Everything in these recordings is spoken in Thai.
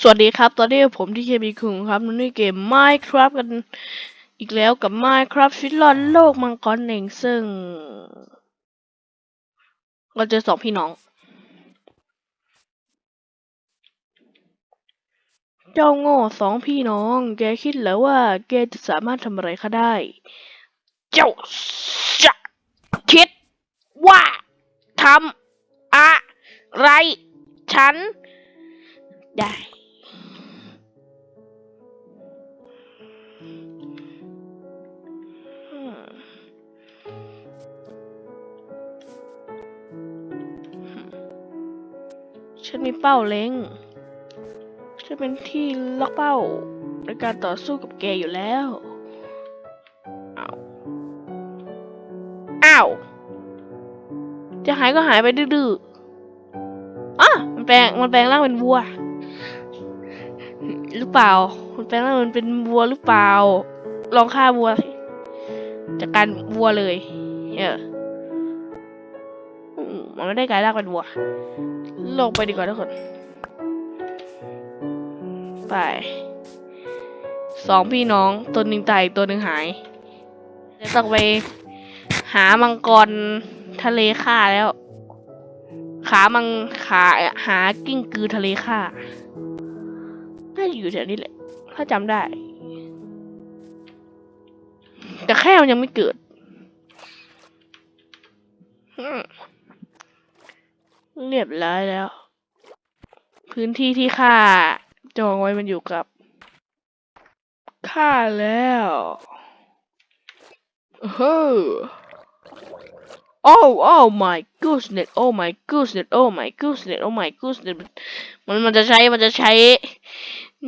สวัสดีครับ ตอนนี้ผมที่เคมีคุงครับในเกม Minecraft กันอีกแล้วกับ Minecraft ฟิลลอนโลกมังกรเองซึ่งเราเจอสองพี่น้อง เจ้าโง่สองพี่น้อง แกคิดแล้วว่า แกจะสามารถทำอะไรข้าได้ เจ้าจะคิดว่าทำอะไรฉันได้ ฉันมีเป้าเล็ง ฉันเป็นที่ล็อกเป้าในการต่อสู้กับแกอยู่แล้ว อ้าว อ้าว จะหายก็หายไปดื้อๆอะมันแปลง มันแปลงร่างเป็นวัว หรือเปล่า มันแปลงร่างมันเป็นวัวหรือเปล่า ลองฆ่าวัวสิจากการวัวเลย เออมันไม่ได้กลายร่างเป็นวัว ลงไปดีกว่าทุกคน ไปสองพี่น้องตัวหนึ่งตายอีกตัวหนึ่งหายเดี๋ยวต้องไปหามังกรทะเลฆ่าแล้ว ขามังขาหากิ้งกือทะเลฆ่าน่าจะอยู่แถวนี้แหละ ถ้าจำได้ แต่แค่มันยังไม่เกิดอืม เรียบร้อยแล้ว พื้นที่ที่ข้าจองไว้มันอยู่กับข้าแล้วเฮ้อ Oh oh my goodness oh my goodness oh my goodness oh my goodness มันมันจะใช้มันจะใช้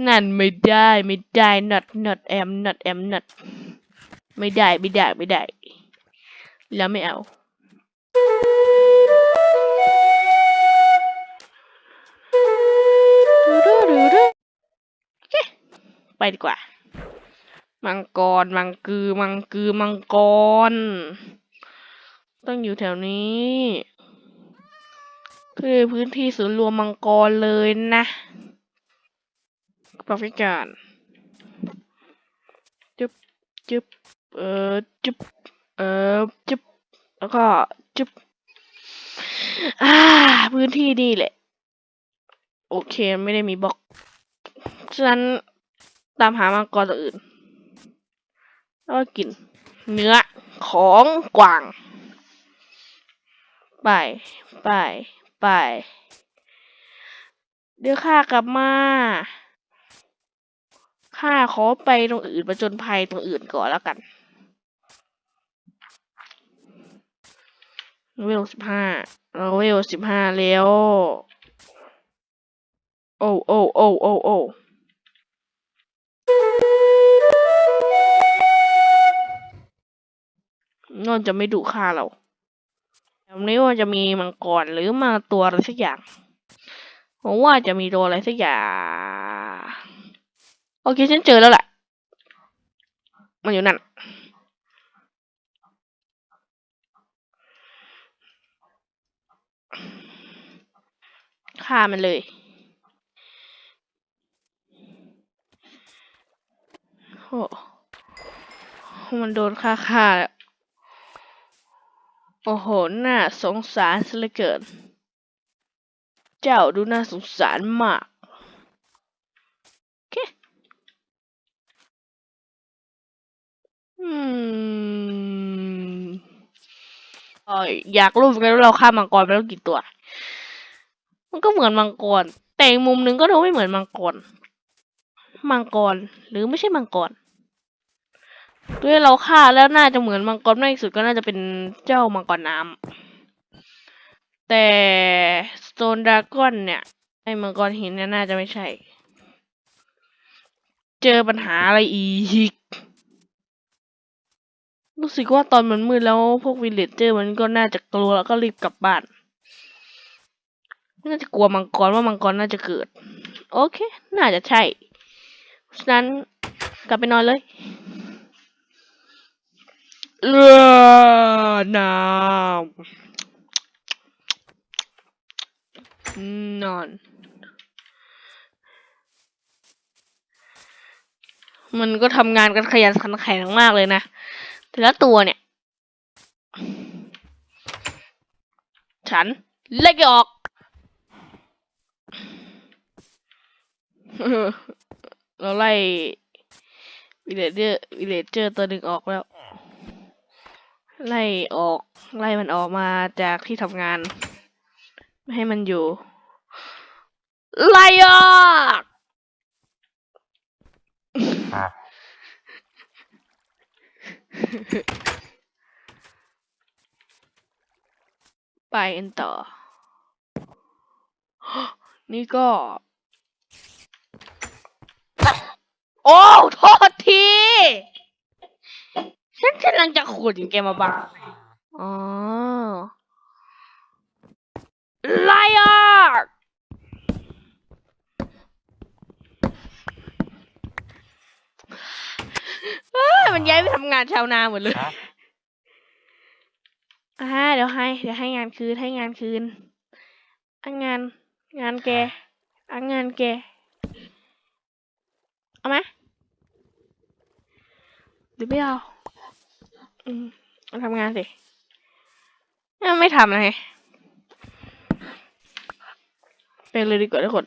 นั่นไม่ได้ไม่ได้ not not am not am not ไม่ได้ไม่ได้ไม่ได้ แล้วไม่เอา ไปดีกว่า มังกร มังกือ มังกือ มังกร ต้องอยู่แถวนี้ คือพื้นที่ศูนย์รวมมังกรเลยนะปราฟิการจุ๊บจุ๊บเออจุ๊บเออจุ๊บแล้วก็จุ๊บอ่าพื้นที่นี่แหละ โอเคไม่ได้มีบล็อกฉะนั้นตามหามังกรตัวอื่น แล้วก็กิน เนื้อของกวาง ไป ไป ไป เดี๋ยวข้ากลับมาข้าขอไปตรงอื่นประจนภัยตรงอื่นก่อนแล้วกันเวลสิบห้าเราเวลสิบห้าแล้ว โอ้โอ้โอ้โอ้โอ้นอนจะไม่ดุฆ่าเราแบบนี้ว่าจะมีมังกรหรือมาตัวอะไรสักอย่างผมว่าจะมีตัวอะไรสักอย่าง โอเคฉันเจอแล้วแหละ มันอยู่นั่น ฆ่ามันเลย โอ้ มันโดนฆ่าฆ่าโอ้โห น่าสงสารซะเหลือเกิน เจ้าดูน่าสงสารมากเคอืมอออยากรู้เหมือนกันว่าเราฆ่ามังกรไปแล้วกี่ตัว มันก็เหมือนมังกร แต่อีกมุมหนึ่งก็ดูไม่เหมือนมังกร มังกร หรือไม่ใช่มังกร ด้วยเราฆ่าแล้วน่าจะเหมือนมังกรมากที่สุดก็น่าจะเป็นเจ้ามังกรน้ำแต่สโตนดราก้อนเนี่ยไอ้มังกรหินเนี่ยน่าจะไม่ใช่ เจอปัญหาอะไรอีก รู้สึกว่าตอนมันมืดแล้วพวกวิลเลจเจอร์มันก็น่าจะกลัวแล้วก็รีบกลับบ้านน่าจะกลัวมังกรว่ามังกรน่าจะเกิด โอเค น่าจะใช่ เพราะฉะนั้นกลับไปนอนเลย เรือน้ำนอนมันก็ทำงานกันขยันขันแข็งมากเลยนะ แต่ละตัวเนี่ย ฉันเล็กออกเราไล่วิเลเจอร์วิเลเจอร์ตัวหนึ่งออกแล้ว ไล่ออก ไล่มันออกมาจากที่ทำงาน ไม่ให้มันอยู่ ไล่ออกไปกันต่อ นี่ก็ โอ้ โทษที ฉันกำลังจะขุดแกมาบ้าอ๋อไลอร์เอ้ยมันย้ายไปทำงานชาวนาหมดเลยฮะอ่าเดี๋ยวให้ เดี๋ยวให้งานคืน ให้งานคืนอันงาน งานแกอันงานแก เอาไหมหรือไม่เอา อืมาทำงานสิไม่ทำนะไงไปเลยดีกว่าทุกคน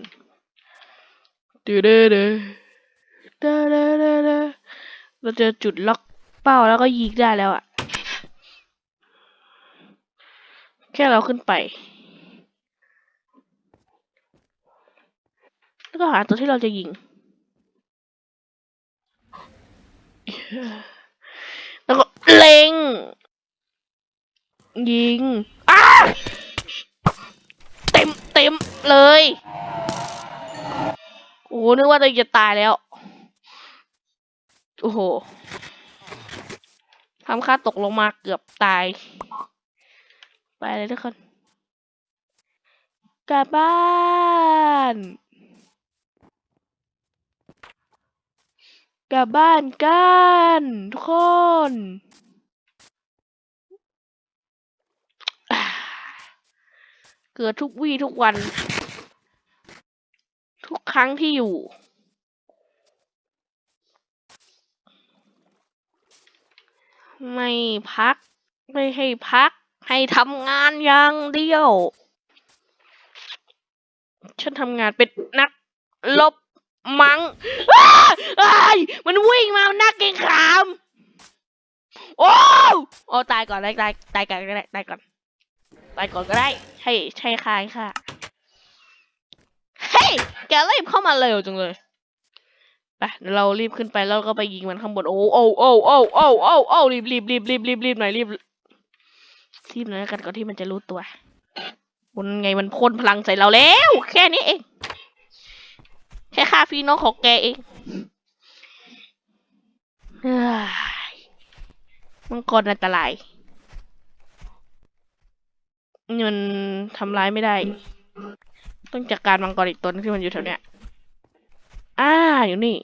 ดูเด้อเด้อเด้อเด้อเด้อเด้อเราจอจุดล็อกเป้าแล้วก็ยิงได้แล้วอะแค่เราขึ้นไป แล้วก็หาตัวที่เราจะยิง เล็ง ยิงอ้าเต็มเต็มเลย โอ้โหนึกว่าตัวจะตายแล้ว โอ้โหทำค่าตกลงมาเกือบตาย ไปเลยทุกคนกลับบ้านกลับบ้านกันทุกคน อ่า เกิดทุกวี่ทุกวัน ทุกครั้งที่อยู่ ไม่พัก ไม่ให้พัก ให้ทำงานอย่างเดียว ฉันทำงานเป็นนักลบมังอ้าอ้ามันวิ่งมาหน้าเกรงขาม โอ้โอ้ตายก่อน ตาย ตาย ตายก่อนตายก่อน ตายก่อนก็ได้ ใช่ใช่ค่ะค่ะ เฮ้ย แกรีบเข้ามาเร็วจังเลย ไปเรารีบขึ้นไปแล้วก็ไปยิงมันข้างบน โอ้โอ้โอ้โอ้โอ้โอ้โอ้รีบรีบรีบรีบรีบรีบหน่อยรีบรีบหน่อยกันก่อนที่มันจะรู้ตัวมันไงมันพ่นพลังใส่เราแล้ว แค่นี้เอง แค่ฆ่าพี่น้องของแกเองฮ้ยมังกรอันตราย มันทำร้ายไม่ได้ ต้องจัดการมังกรอีกตัวที่มันอยู่แถวเนี้ยอ่าอยู่นี่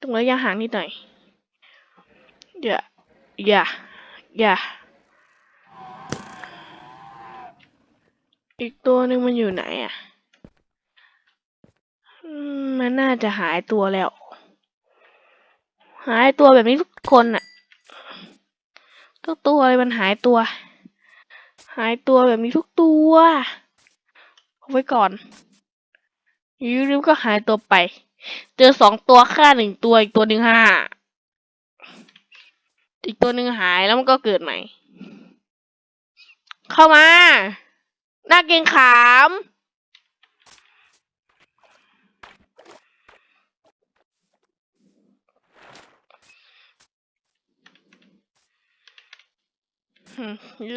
ตรงระยะห่างนิดหน่อย อย่า อย่า อย่า อีกตัวหนึ่งมันอยู่ไหนอะ มันน่าจะหายตัวแล้ว หายตัวแบบนี้ทุกคนอะทุกตัวเลยมันหายตัว หายตัวแบบนี้ทุกตัวเอาไว้ก่อนยูริวก็หายตัวไป เจอสองตัวฆ่าหนึ่งตัวอีกตัวหนึ่งห้าอีกตัวหนึ่งหายแล้วมันก็เกิดใหม่ เข้ามา หน้าเกงขาม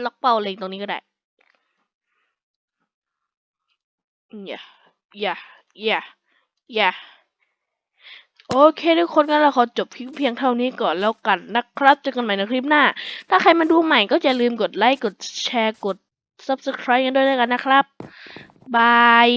ล็อกเป้าเล็งตรงนี้ก็ได้ อย่า อย่า อย่า อย่า โอเคทุกคนงั้นเราขอจบคลิปเพียงเท่านี้ก่อนแล้วกันนะครับเจอกันใหม่ในคลิปหน้า ถ้าใครมาดูใหม่ก็อย่าลืมกดไลค์ กดแชร์ กด subscribe กันด้วยด้วกันนะครับ บาย